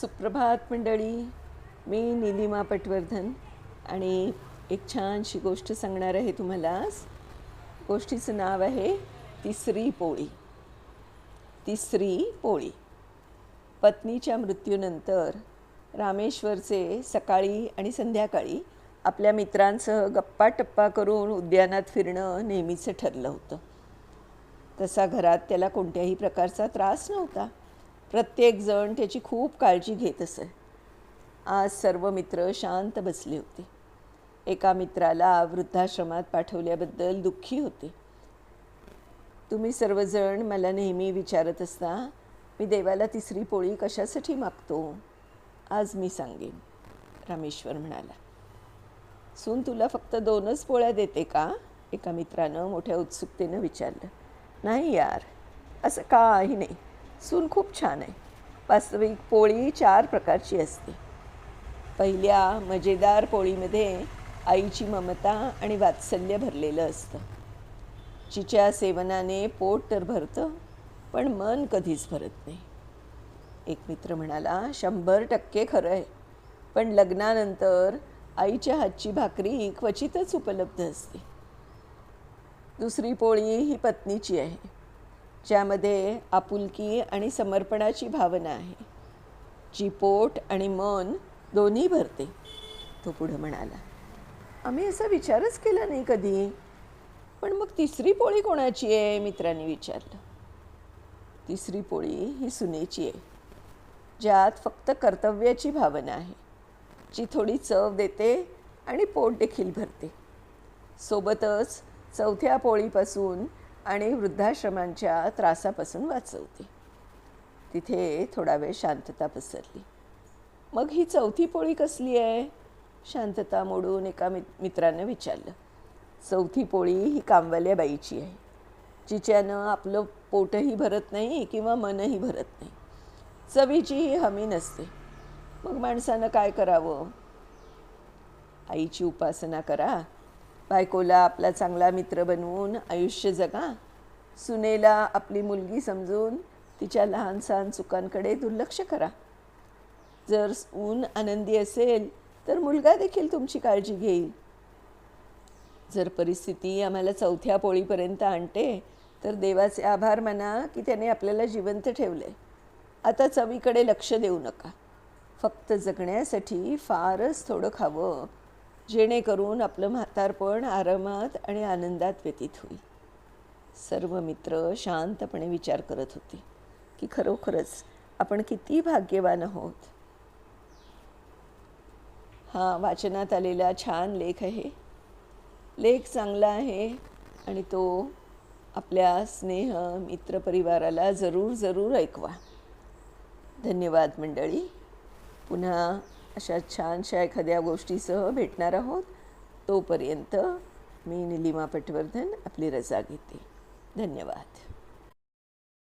सुप्रभात मंडळी. मी निलिमा पटवर्धन आणि एक छानशी गोष्ट सांगणार आहे तुम्हाला. गोष्टीचं नाव आहे तिसरी पोळी. तिसरी पोळी. पत्नीच्या मृत्यूनंतर रामेश्वरचे सकाळी आणि संध्याकाळी आपल्या मित्रांसह गप्पा टप्पा करून उद्यानात फिरणं नेहमीचं ठरलं होतं. तसा घरात त्याला कोणत्याही प्रकारचा त्रास नव्हता. प्रत्येकजण त्याची खूप काळजी घेत असे. आज सर्व मित्र शांत बसले होते. एका मित्राला वृद्धाश्रमात पाठवल्याबद्दल दुःखी होते. तुम्ही सर्वजण मला नेहमी विचारत असता मी देवाला तिसरी पोळी कशासाठी मागतो? आज मी सांगेन रामेश्वर म्हणाला. सून तुला फक्त दोनच पोळ्या देते का? एका मित्रानं मोठ्या उत्सुकतेनं विचारलं. नाही यार असं काही नाही. सून खूप छान आहे. वास्तविक पोळी चार प्रकारची असते. पहिल्या मजेदार पोळीमध्ये आईची ममता आणि वात्सल्य भरलेलं असतं. चिच्या सेवनाने पोट तर भरतं पण मन कधीच भरत नाही. एक मित्र म्हणाला शंभर टक्के खरं आहे पण लग्नानंतर आईच्या हातची भाकरी क्वचितच उपलब्ध असते. दुसरी पोळी ही पत्नीची आहे. ज्यामध्ये आपुलकी आणि समर्पणाची भावना आहे. जी पोट आणि मन दोन्ही भरते तो पुढं म्हणाला. आम्ही असा विचारच केला नाही कधी. पण मग तिसरी पोळी कोणाची आहे? मित्रांनी विचारलं. तिसरी पोळी ही सुनेची आहे ज्यात फक्त कर्तव्याची भावना आहे. जी थोडी चव देते आणि पोट देखील भरते. सोबतच चौथ्या पोळीपासून आणि वृद्धाश्रमांच्या त्रासापासून वाचवते. तिथे थोडा वेळ शांतता पसरली. मग ही चौथी पोळी कसली आहे? शांतता मोडून एका मि मित्रानं विचारलं. चौथी पोळी ही कामवाल्या बाईची आहे. जिच्यानं आपलं पोटही भरत नाही किंवा मनही भरत नाही. चवीचीही हमी नसते. मग माणसानं काय करावं? आईची उपासना करा. बायकोला आपला चांगला मित्र बनवून आयुष्य जगा. सुनेला आपली मुलगी समजून तिच्या लहान सहान चुकांकडे दुर्लक्ष करा. जर ऊन आनंदी असेल तर मुलगा देखील तुमची काळजी घेईल. जर परिस्थिती आम्हाला चौथ्या पोळीपर्यंत आणते तर देवाचे आभार माना की त्याने आपल्याला जिवंत ठेवले. आता चवीकडे लक्ष देऊ नका. फक्त जगण्यासाठी फारच थोडं खावं. जेणेकरून आपलं म्हातारपण आरामात आणि आनंदात व्यतीत होईल. सर्व मित्र शांतपणे विचार करत होते की खरोखरच आपण किती भाग्यवान आहोत. हा वाचनात आलेला छान लेख आहे. लेख चांगला आहे आणि तो आपल्या स्नेह मित्रपरिवाराला जरूर जरूर ऐकवा. धन्यवाद मंडळी. पुन्हा अशा छानशा एखाद्या गोष्टीसह भेटणार आहोत. तोपर्यंत मी निलिमा पटवर्धन आपली रजा घेते. धन्यवाद.